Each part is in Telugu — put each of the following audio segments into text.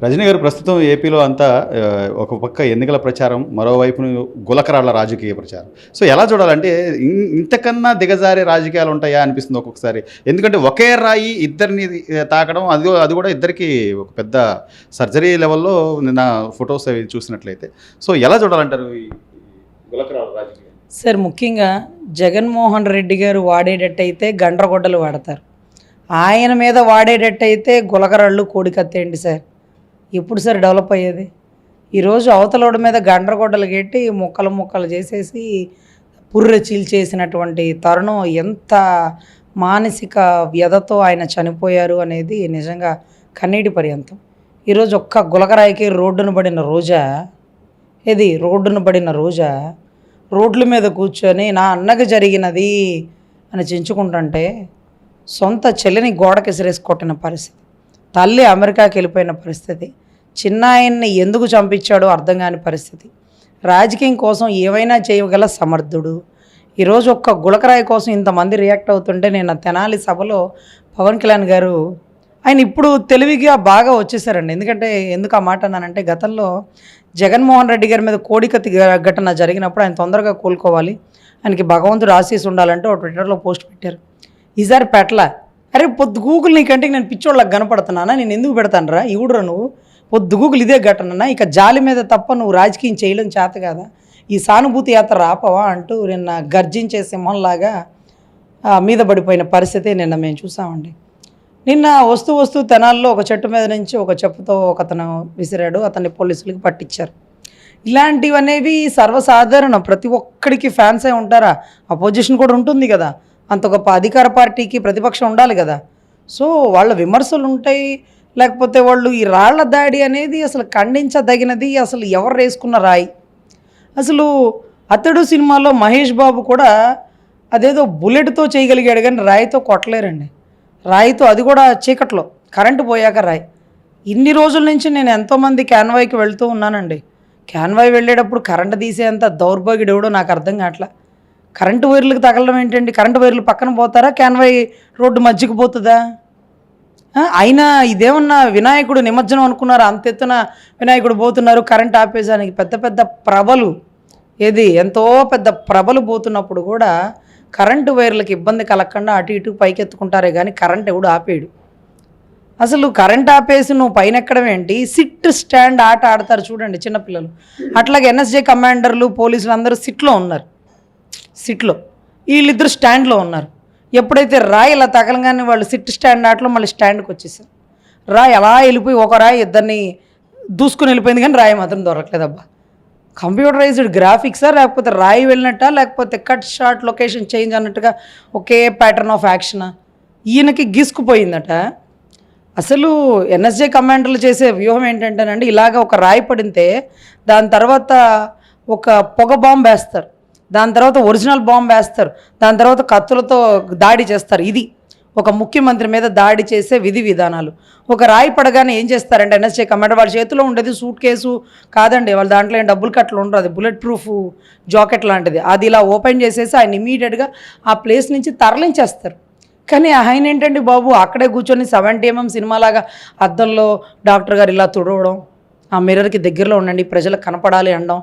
రజనీ గారు ప్రస్తుతం ఏపీలో అంతా ఒక పక్క ఎన్నికల ప్రచారం మరోవైపు గులకరాళ్ళ రాజకీయ ప్రచారం. సో ఎలా చూడాలంటే ఇంతకన్నా దిగజారే రాజకీయాలు ఉంటాయా అనిపిస్తుంది ఒక్కొక్కసారి. ఎందుకంటే ఒకే రాయి ఇద్దరిని తాకడం అది అది కూడా ఇద్దరికి ఒక పెద్ద సర్జరీ లెవెల్లో నిన్న ఫొటోస్ అవి చూసినట్లయితే. సో ఎలా చూడాలంటారు ఈ గులకరాళ్ళ రాజకీయం? సార్ ముఖ్యంగా జగన్మోహన్ రెడ్డి గారు వాడేటట్టయితే గండ్రగొడ్డలు వాడతారు. ఆయన మీద వాడేటట్టయితే గులకరాళ్ళు కోడికత్తేయండి సార్? ఎప్పుడు సార్ డెవలప్ అయ్యేది. ఈరోజు అవతలోడి మీద గండ్రగొడ్డలు కెట్టి ముక్కలు ముక్కలు చేసేసి పుర్రె చీల్చేసినటువంటి తరుణం ఎంత మానసిక వ్యధతో ఆయన చనిపోయారు అనేది నిజంగా కన్నీటి పర్యంతం. ఈరోజు ఒక్క గులకరాయికి రోడ్డున పడిన రోజా? ఇది రోడ్డున పడిన రోజా? రోడ్ల మీద కూర్చొని నా అన్నకు జరిగినది అని చించుకుంటుంటే సొంత చెల్లిని గోడకి ఎసిరేసి కొట్టిన పరిస్థితి. తల్లి అమెరికాకి వెళ్ళిపోయిన పరిస్థితి. చిన్న ఆయన్ని ఎందుకు చంపించాడో అర్థం కాని పరిస్థితి. రాజకీయం కోసం ఏవైనా చేయగల సమర్థుడు. ఈరోజు ఒక్క గులకరాయి కోసం ఇంతమంది రియాక్ట్ అవుతుంటే నేను తెనాలి సభలో పవన్ కళ్యాణ్ గారు ఆయన ఇప్పుడు తెలివిగా బాగా వచ్చేసారండి. ఎందుకంటే ఎందుకు ఆ మాట అన్నానంటే గతంలో జగన్మోహన్ రెడ్డి గారి మీద కోడికత్తి ఘటన జరిగినప్పుడు ఆయన తొందరగా కోలుకోవాలి. ఆయనకి భగవంతుడు ఆశీస్ ఉండాలంటే ఒక ట్విట్టర్లో పోస్ట్ పెట్టారు. ఈసారి పెట్ల అరే పొద్దు గూగుల్ నీ నేను పిచ్చోళ్ళకి కనపడుతున్నానా? నేను ఎందుకు పెడతానురా? ఇవుడురా నువ్వు? పొద్దు గూగులు ఇదే ఘటన ఇక జాలి మీద తప్ప నువ్వు రాజకీయం చేయడం చేత కదా? ఈ సానుభూతి యాత్ర రాపవా అంటూ నిన్న గర్జించే సింహంలాగా మీద పడిపోయిన పరిస్థితి నిన్న మేము చూసామండి. నిన్న వస్తూ వస్తూ తెనాల్లో ఒక చెట్టు మీద నుంచి ఒక చెప్పుతో ఒక అతను విసిరాడు అతన్ని పోలీసులకి పట్టించారు. ఇలాంటివి అనేవి సర్వసాధారణం. ప్రతి ఒక్కడికి ఫ్యాన్సే ఉంటారా? అపోజిషన్ కూడా ఉంటుంది కదా. అంత గొప్ప అధికార పార్టీకి ప్రతిపక్షం ఉండాలి కదా. సో వాళ్ళ విమర్శలు ఉంటాయి లేకపోతే వాళ్ళు ఈ రాళ్ళ దాడి అనేది అసలు ఖండించదగినది అసలు ఎవరు వేసుకున్న రాయి? అసలు అతడు సినిమాలో మహేష్ బాబు కూడా అదేదో బుల్లెట్తో చేయగలిగాడు కానీ రాయితో కొట్టలేరండి. రాయితో అది కూడా చీకట్లో కరెంటు పోయాక రాయి. ఇన్ని రోజుల నుంచి నేను ఎంతోమంది క్యాన్వాయ్కి వెళ్తూ ఉన్నానండి. క్యాన్వాయ్ వెళ్ళేటప్పుడు కరెంటు తీసేంత దౌర్భాగ్యుడు ఎవడో నాకు అర్థం కావట్లా. కరెంటు వైర్లకు తగలడం ఏంటండి? కరెంటు వైర్లు పక్కన పోతారా? క్యాన్వాయ్ రోడ్డు మధ్యకి పోతుందా? అయినా ఇదేమన్నా వినాయకుడు నిమజ్జనం అనుకున్నారు? అంత ఎత్తున వినాయకుడు పోతున్నారు కరెంట్ ఆపేసానికి పెద్ద పెద్ద ప్రభలు. ఏది? ఎంతో పెద్ద ప్రభలు పోతున్నప్పుడు కూడా కరెంటు వైర్లకు ఇబ్బంది కలగకుండా అటు ఇటు పైకెత్తుకుంటారే కానీ కరెంట్ ఎవడు ఆపేయడు. అసలు కరెంట్ ఆపేసి నువ్వు పైన ఎక్కడం ఏంటి? సిట్ స్టాండ్ ఆట ఆడతారు చూడండి చిన్నపిల్లలు. అట్లాగే ఎన్ఎస్జే కమాండర్లు పోలీసులు అందరూ సిట్లో ఉన్నారు. సిట్లో. వీళ్ళిద్దరు స్టాండ్లో ఉన్నారు. ఎప్పుడైతే రాయి ఇలా తగలగానే వాళ్ళు సిట్ స్టాండ్ ఆటలో మళ్ళీ స్టాండ్కి వచ్చేసారు. రాయి అలా వెళ్ళిపోయి ఒక రాయి ఇద్దరిని దూసుకుని వెళ్ళిపోయింది కానీ రాయి మాత్రం దొరకలేదబ్బా కంప్యూటరైజ్డ్ గ్రాఫిక్సా లేకపోతే రాయి వెళ్ళినట్ట లేకపోతే కట్ షార్ట్ లొకేషన్ చేంజ్ అన్నట్టుగా ఒకే ప్యాటర్న్ ఆఫ్ యాక్షనా? ఈయనకి గీసుకుపోయిందట. అసలు ఎన్ఎస్జే కమాండర్లు చేసే వ్యూహం ఏంటంటేనండి ఇలాగ ఒక రాయి పడితే దాని తర్వాత ఒక పొగ బాంబు వేస్తారు దాని తర్వాత ఒరిజినల్ బాంబు వేస్తారు. దాని తర్వాత కత్తులతో దాడి చేస్తారు. ఇది ఒక ముఖ్యమంత్రి మీద దాడి చేసే విధి విధానాలు. ఒక రాయి పడగానే ఏం చేస్తారంటే ఎన్ఎస్ఏ కమాండర్ వాళ్ళ చేతిలో ఉండేది సూట్ కేసు కాదండి. వాళ్ళ దాంట్లో ఏం డబ్బులు కట్టలు ఉండరు అది బుల్లెట్ ప్రూఫ్ జాకెట్ లాంటిది. అది ఇలా ఓపెన్ చేసేసి ఆయన ఇమీడియట్గా ఆ ప్లేస్ నుంచి తరలించేస్తారు. కానీ ఆయన ఏంటండి బాబు? అక్కడే కూర్చొని సెవెంటీ ఎంఎం సినిమాలాగా అద్దంలో డాక్టర్ గారు ఇలా తుడవడం ఆ మిర్రర్కి దగ్గరలో ఉండండి ప్రజలకు కనపడాలి అనడం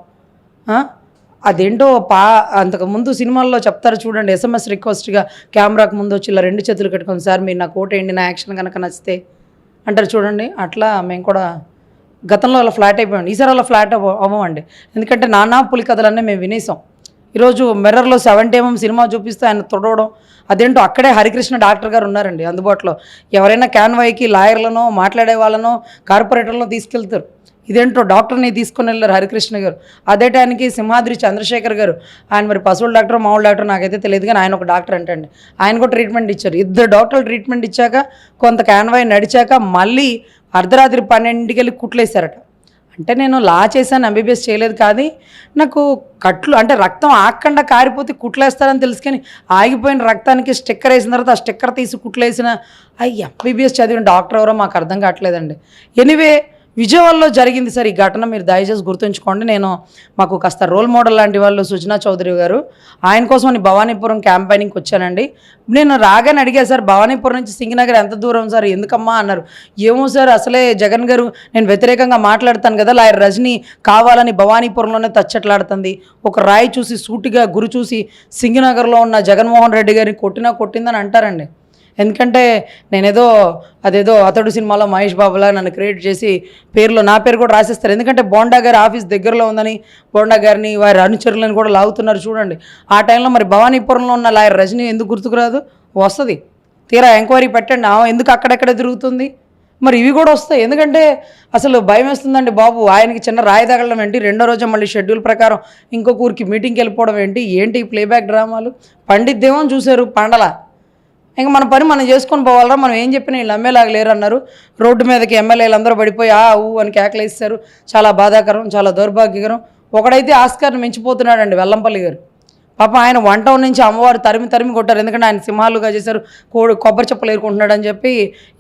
అదేంటో పా అంతకుముందు సినిమాల్లో చెప్తారు చూడండి ఎస్ఎంఎస్ రిక్వెస్ట్గా కెమెరాకు ముందు వచ్చి ఇలా రెండు చేతులు కట్టుకొని సార్ మీరు నాకు ఓటేయండి నా యాక్షన్ కనుక నచ్చితే అంటారు చూడండి. అట్లా మేము కూడా గతంలో అలా ఫ్లాట్ అయిపోయాం. ఈసారి అలా ఫ్లాట్ అవ్వమండి. ఎందుకంటే నానా పులి కథలన్నీ మేము వినేసాం. ఈరోజు మిర్రర్లో సెవెంటీ ఎంఎం సినిమా చూపిస్తే ఆయన తొడవడం అదేంటో అక్కడే హరికృష్ణ డాక్టర్ గారు ఉన్నారండి అందుబాటులో. ఎవరైనా క్యాన్వాయ్కి లాయర్లనో మాట్లాడే వాళ్ళనో కార్పొరేటర్లను తీసుకెళ్తారు. ఇదేంటో డాక్టర్ని తీసుకొని వెళ్ళారు హరికృష్ణ గారు. అదే టైంకి సింహాద్రి చంద్రశేఖర్ గారు. ఆయన మరి పశువుల డాక్టర్ మామూలు డాక్టర్ నాకైతే తెలియదు కానీ ఆయన ఒక డాక్టర్ అంటండి. ఆయన కూడా ట్రీట్మెంట్ ఇచ్చారు. ఇద్దరు డాక్టర్లు ట్రీట్మెంట్ ఇచ్చాక కొంత క్యాన్వాయ్ నడిచాక మళ్ళీ అర్ధరాత్రి పన్నెండింటికి వెళ్ళి కుట్లేశారట. అంటే నేను లా చేశాను ఎంబీబీఎస్ చేయలేదు కానీ నాకు కట్లు అంటే రక్తం ఆగకుండా కారిపోతే కుట్లేస్తారని తెలుసుకొని ఆగిపోయిన రక్తానికి స్టిక్కర్ వేసిన తర్వాత ఆ స్టిక్కర్ తీసి కుట్లేసిన అయ్యి ఎంబీబీఎస్ చదివిన డాక్టర్ ఎవరో మాకు అర్థం కావట్లేదండి. ఎనివే విజయవాడలో జరిగింది సార్ ఈ ఘటన. మీరు దయచేసి గుర్తుంచుకోండి. నేను మాకు కాస్త రోల్ మోడల్ లాంటి వాళ్ళు సుజనా చౌదరి గారు. ఆయన కోసం భవానీపురం క్యాంపెయినింగ్కి వచ్చానండి. నేను రాగానే అడిగా సార్ భవానీపురం నుంచి సింగనగర్ ఎంత దూరం సార్? ఎందుకమ్మా? అన్నారు. ఏమో సార్ అసలే జగన్ గారు నేను వ్యతిరేకంగా మాట్లాడతాను కదా లాయర్ రజనీ కావాలని భవానీపురంలోనే తచ్చట్లాడుతుంది. ఒక రాయి చూసి సూటిగా గురి చూసి సింగనగర్లో ఉన్న జగన్మోహన్ రెడ్డి గారిని కొట్టినా కొట్టిందని అంటారండి. ఎందుకంటే నేనేదో అదేదో అతడు సినిమాలో మహేష్ బాబులా నన్ను క్రియేట్ చేసి పేరులో నా పేరు కూడా రాసేస్తారు. ఎందుకంటే బోండా గారి ఆఫీస్ దగ్గరలో ఉందని బోండా గారిని వారి అనుచరులను కూడా లాగుతున్నారు చూడండి. ఆ టైంలో మరి భవానీపురంలో ఉన్న లాయర్ రజనీ ఎందుకు గుర్తుకురాదు వస్తుంది. తీరా ఎంక్వైరీ పెట్టండి. ఆమె ఎందుకు అక్కడెక్కడ తిరుగుతుంది? మరి ఇవి కూడా వస్తాయి. ఎందుకంటే అసలు భయం వేస్తుందండి బాబు. ఆయనకి చిన్న రాయి తగలడం ఏంటి? రెండో రోజు మళ్ళీ షెడ్యూల్ ప్రకారం ఇంకొక ఊరికి మీటింగ్కి వెళ్ళిపోవడం ఏంటి? ఏంటి ప్లేబ్యాక్ డ్రామాలు? పండిద్దేమో అని చూశారు పండల. ఇంకా మన పని మనం చేసుకొని పోవాలరా మనం ఏం చెప్పినా వీళ్ళు అమ్మేలాగా లేరు అన్నారు రోడ్డు మీదకి ఎమ్మెల్యేలు అందరూ పడిపోయి ఆ ఊ అని కేకలేస్తారు చాలా బాధాకరం చాలా దౌర్భాగ్యకరం. ఒకడైతే ఆస్కార్ని మించిపోతున్నాడండి వెల్లంపల్లి గారు. పాప ఆయన వన్ టౌన్ నుంచి అమ్మవారు తరిమి తరిమి కొట్టారు. ఎందుకంటే ఆయన సింహాలుగా చేశారు. కోడి కొబ్బరి చెప్పులు ఏరుకుంటున్నాడు అని చెప్పి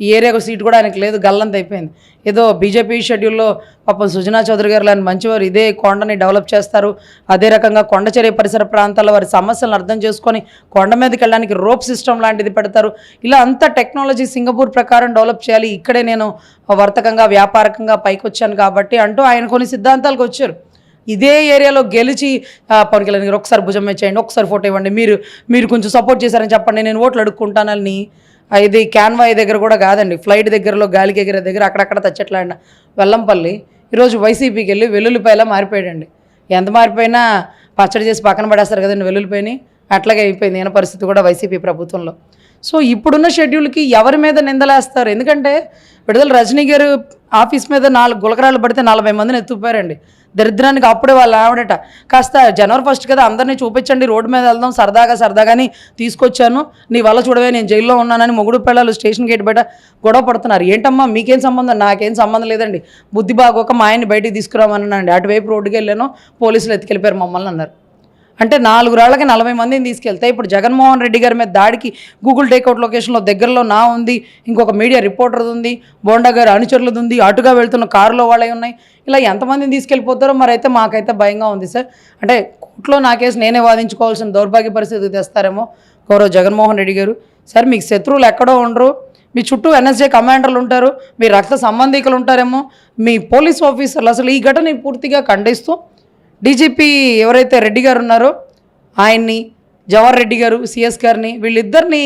ఈ ఏరియాకు సీట్ కూడా ఆయనకు లేదు. గల్లంత అయిపోయింది. ఏదో బీజేపీ షెడ్యూల్లో పాపం సుజనా చౌదరి గారు లాంటి మంచివారు ఇదే కొండని డెవలప్ చేస్తారు. అదే రకంగా కొండచెరి పరిసర ప్రాంతాల్లో వారి సమస్యలను అర్థం చేసుకొని కొండ మీదకి వెళ్ళడానికి రోప్ సిస్టమ్ లాంటిది పెడతారు. ఇలా అంతా టెక్నాలజీ సింగపూర్ ప్రకారం డెవలప్ చేయాలి. ఇక్కడే నేను వర్తకంగా వ్యాపారకంగా పైకి వచ్చాను కాబట్టి అంటూ ఆయన కొన్ని సిద్ధాంతాలకు వచ్చారు. ఇదే ఏరియాలో గెలిచి పవన్ కళ్యాణ్ గారు ఒకసారి భుజం మీద ఒకసారి ఫోటో ఇవ్వండి. మీరు మీరు కొంచెం సపోర్ట్ చేశారని చెప్పండి. నేను ఓట్లు అడుక్కుంటానని. ఇది క్యాన్వాయ్ దగ్గర కూడా కాదండి. ఫ్లైట్ దగ్గరలో గాలికి ఎగిరే దగ్గర అక్కడక్కడ తచ్చట్లాడిన వెల్లంపల్లి. ఈరోజు వైసీపీకి వెళ్ళి వెల్లుల్లిపాయలా మారిపోయాడండి. ఎంత మారిపోయినా పచ్చడి చేసి పక్కన పడేస్తారు కదండి వెల్లుల్లిపాయని. అట్లాగే అయిపోయింది ఈయన పరిస్థితి కూడా వైసీపీ ప్రభుత్వంలో. సో ఇప్పుడున్న షెడ్యూల్కి ఎవరి మీద నిందలేస్తారు? ఎందుకంటే విడుదల రజనీ గారు ఆఫీస్ మీద నాలుగు గులకరాలు పడితే నలభై మందిని ఎత్తుపోయారండి దరిద్రానికి అప్పుడే వాళ్ళు ఆవిడట కాస్త జనవరి ఫస్ట్ కదా అందరినీ చూపించండి రోడ్డు మీద వెళ్దాం సరదాగా సరదాగాని తీసుకొచ్చాను. నీ వల్ల చూడవే నేను జైల్లో ఉన్నానని మొగుడు పిల్లలు స్టేషన్ గేట్ బయట గొడవ పడుతున్నారు. ఏంటమ్మా మీకేం సంబంధం? నాకేం సంబంధం లేదండి. బుద్ధి బాగోక మా ఆయన్ని బయటికి తీసుకురామన్నానండి అటువైపు రోడ్డుకి వెళ్ళాను పోలీసులు ఎత్తుకెళ్ళిపోయారు మమ్మల్ని అన్నారు. అంటే నాలుగు రాళ్ళకి నలభై మందిని తీసుకెళ్తే ఇప్పుడు జగన్మోహన్ రెడ్డి గారి మీద దాడికి గూగుల్ టేక్అవుట్ లొకేషన్లో దగ్గరలో నా ఉంది ఇంకొక మీడియా రిపోర్టర్ది ఉంది బోండా గారి అనుచరులది ఉంది అటుగా వెళ్తున్న కారులో వాళ్ళే ఉన్నాయి. ఇలా ఎంతమందిని తీసుకెళ్ళిపోతారో మరి అయితే మాకైతే భయంగా ఉంది సార్. అంటే కోర్టులో నా కేసు నేనే వాదించుకోవాల్సిన దౌర్భాగ్య పరిస్థితి తెస్తారేమో గౌరవ్ జగన్మోహన్ రెడ్డి గారు. సార్ మీకు శత్రువులు ఎక్కడో ఉండరు మీ చుట్టూ ఎన్ఎస్జే కమాండర్లు ఉంటారు మీ రక్త సంబంధికులు ఉంటారేమో మీ పోలీస్ ఆఫీసర్లు అసలు ఈ ఘటన పూర్తిగా ఖండిస్తూ డీజీపీ ఎవరైతే రెడ్డి గారు ఉన్నారో ఆయన్ని జవహర్ రెడ్డి గారు సిఎస్ గారిని వీళ్ళిద్దరిని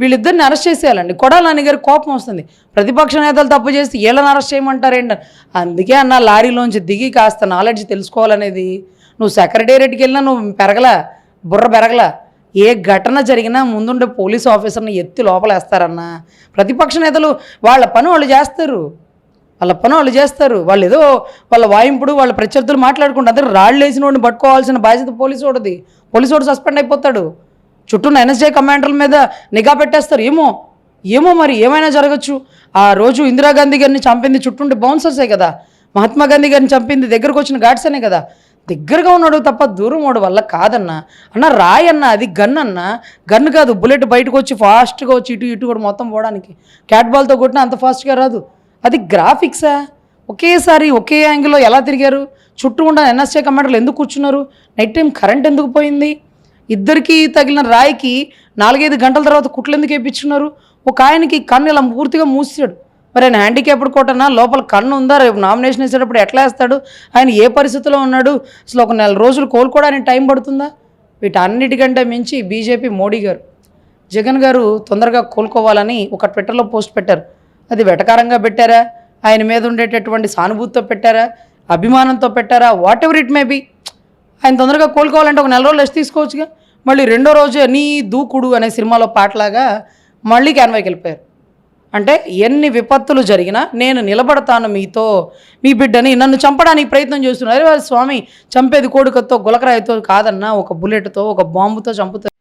వీళ్ళిద్దరిని అరెస్ట్ చేసేయాలండి. కొడాలని గారి కోపం వస్తుంది. ప్రతిపక్ష నేతలు తప్పు చేసి వీళ్ళని అరెస్ట్ చేయమంటారేంట? అందుకే అన్న లారీలోంచి దిగి కాస్త నాలెడ్జ్ తెలుసుకోవాలనేది. నువ్వు సెక్రటేరియట్కి వెళ్ళినా నువ్వు పెరగలా బుర్ర పెరగలా. ఏ ఘటన జరిగినా ముందుండే పోలీస్ ఆఫీసర్ని ఎత్తి లోపలేస్తారన్నా. ప్రతిపక్ష నేతలు వాళ్ళ పని వాళ్ళు చేస్తారు. వాళ్ళ పని వాళ్ళు చేస్తారు. వాళ్ళు ఏదో వాళ్ళ వాయింపుడు వాళ్ళ ప్రత్యర్థులు మాట్లాడుకుంటారు అందరూ రాళ్ళు వేసిన వాడిని పట్టుకోవాల్సిన బాధ్యత పోలీసు వాడిది పోలీసు వాడు సస్పెండ్ అయిపోతాడు. చుట్టూ ఎన్ఎస్జే కమాండర్ల మీద నిఘా పెట్టేస్తారు. ఏమో ఏమో మరి ఏమైనా జరగచ్చు. ఆ రోజు ఇందిరాగాంధీ గారిని చంపింది చుట్టూండి బౌన్సర్సే కదా. మహాత్మా గాంధీ గారిని చంపింది దగ్గరకు వచ్చిన ఘాట్సనే కదా. దగ్గరగా ఉన్నాడు తప్ప దూరం వాడు వల్ల కాదన్న. అన్న రాయ్ అన్న అది గన్ అన్న గన్ కాదు బుల్లెట్ బయటకు వచ్చి ఫాస్ట్గా వచ్చి ఇటు ఇటు కూడా మొత్తం పోవడానికి. క్యాట్ బాల్తో కొట్టినా అంత ఫాస్ట్గా రాదు. అది గ్రాఫిక్సా? ఒకేసారి ఒకే యాంగిల్లో ఎలా తిరిగారు? చుట్టూ ఉన్న ఎన్ఎస్ఏ కమాండర్లు ఎందుకు కూర్చున్నారు? నైట్ టైం కరెంట్ ఎందుకు పోయింది? ఇద్దరికి తగిలిన రాయికి నాలుగైదు గంటల తర్వాత కుట్లు ఎందుకు వేయించున్నారు ఒక ఆయనకి కన్ను ఇలా పూర్తిగా మూసాడు. మరి ఆయన హ్యాండిక్యాప్డ్ కోటనా? లోపల కన్ను ఉందా? రేపు నామినేషన్ వేసేటప్పుడు ఎట్లా వేస్తాడు? ఆయన ఏ పరిస్థితిలో ఉన్నాడు? అసలు ఒక నెల రోజులు కోలుకోవడానికి టైం పడుతుందా? వీటన్నిటికంటే మించి బీజేపీ మోడీ గారు. జగన్ గారు తొందరగా కోలుకోవాలని ఒక ట్విట్టర్లో పోస్ట్ పెట్టారు. అది వెటకారంగా పెట్టారా? ఆయన మీద ఉండేటటువంటి సానుభూతితో పెట్టారా? అభిమానంతో పెట్టారా? Whatever it may be ఆయన తొందరగా కోలుకోవాలంటే ఒక నెల రోజులు రెస్ట్ తీసుకోవచ్చుగా. మళ్ళీ రెండో రోజు నీ దూకుడు అనే సినిమాలో పాటలాగా మళ్ళీ క్యాన్వాయ్కి వెళ్ళిపోయారు. అంటే ఎన్ని విపత్తులు జరిగినా నేను నిలబడతాను మీతో మీ బిడ్డని నన్ను చంపడానికి ప్రయత్నం చేస్తున్నారు. స్వామి చంపేది కోడుకతో గులకరాయితో కాదన్నా ఒక బుల్లెట్తో ఒక బాంబుతో చంపుతారు